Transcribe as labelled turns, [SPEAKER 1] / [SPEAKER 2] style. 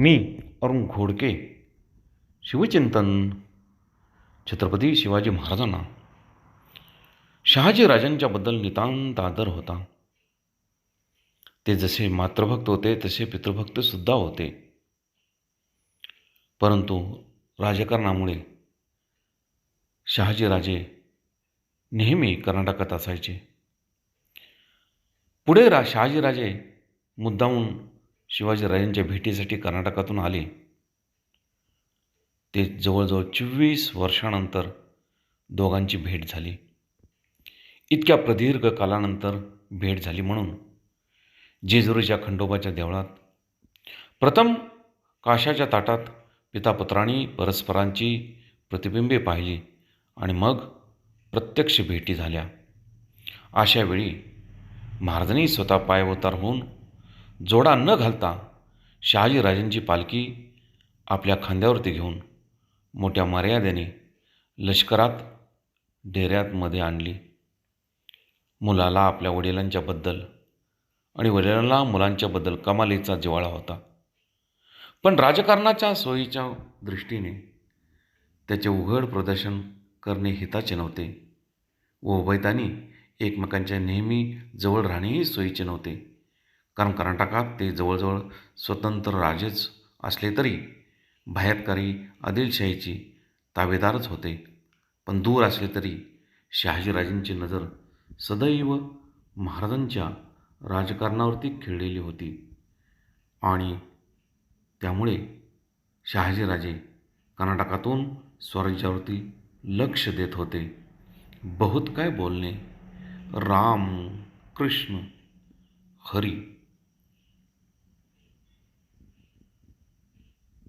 [SPEAKER 1] मी अरुण घोडके शिवचिंतन छत्रपती शिवाजी महाराजांना. शहाजी राजांच्याबद्दल नितांत आदर होता. ते जसे मातृभक्त होते तसे पितृभक्तसुद्धा होते. परंतु राजकारणामुळे शहाजीराजे नेहमी कर्नाटकात असायचे. पुढे रा शहाजीराजे मुद्दामून शिवाजीराजांच्या भेटीसाठी कर्नाटकातून आले. ते जवळजवळ चोवीस वर्षानंतर दोघांची भेट झाली. इतक्या प्रदीर्घ कालानंतर भेट झाली म्हणून जेजुरीच्या खंडोबाच्या देवळात प्रथम काशाच्या ताटात पितापुत्रांनी परस्परांची प्रतिबिंबे पाहिली आणि मग प्रत्यक्ष भेटी झाल्या. अशावेळी महाराजांनी स्वतः पायवतार होऊन जोडा न घालता शहाजीराजांची पालखी आपल्या खांद्यावरती घेऊन मोठ्या मर्यादेने लष्करात डेऱ्यातमध्ये आणली. मुलाला आपल्या वडिलांच्याबद्दल आणि वडिलांना मुलांच्याबद्दल कमालीचा जिवाळा होता. पण राजकारणाच्या सोयीच्या दृष्टीने त्याचे उघड प्रदर्शन करणे हिताचे नव्हते व उभयतांनी एकमेकांच्या नेहमी जवळ राहणेही सोयीचे नव्हते. कारण कर्नाटकात ते जवळजवळ स्वतंत्र राजेच असले तरी बाहेरकारी आदिलशाहीची ताबेदारच होते. पण दूर असले तरी शहाजीराजांची नजर सदैव महाराजांच्या राजकारणावरती खेळलेली होती. आणि त्यामुळे शहाजीराजे कर्नाटकातून स्वराज्यावरती लक्ष देत होते. बहुत काय बोलणे? राम कृष्ण हरी.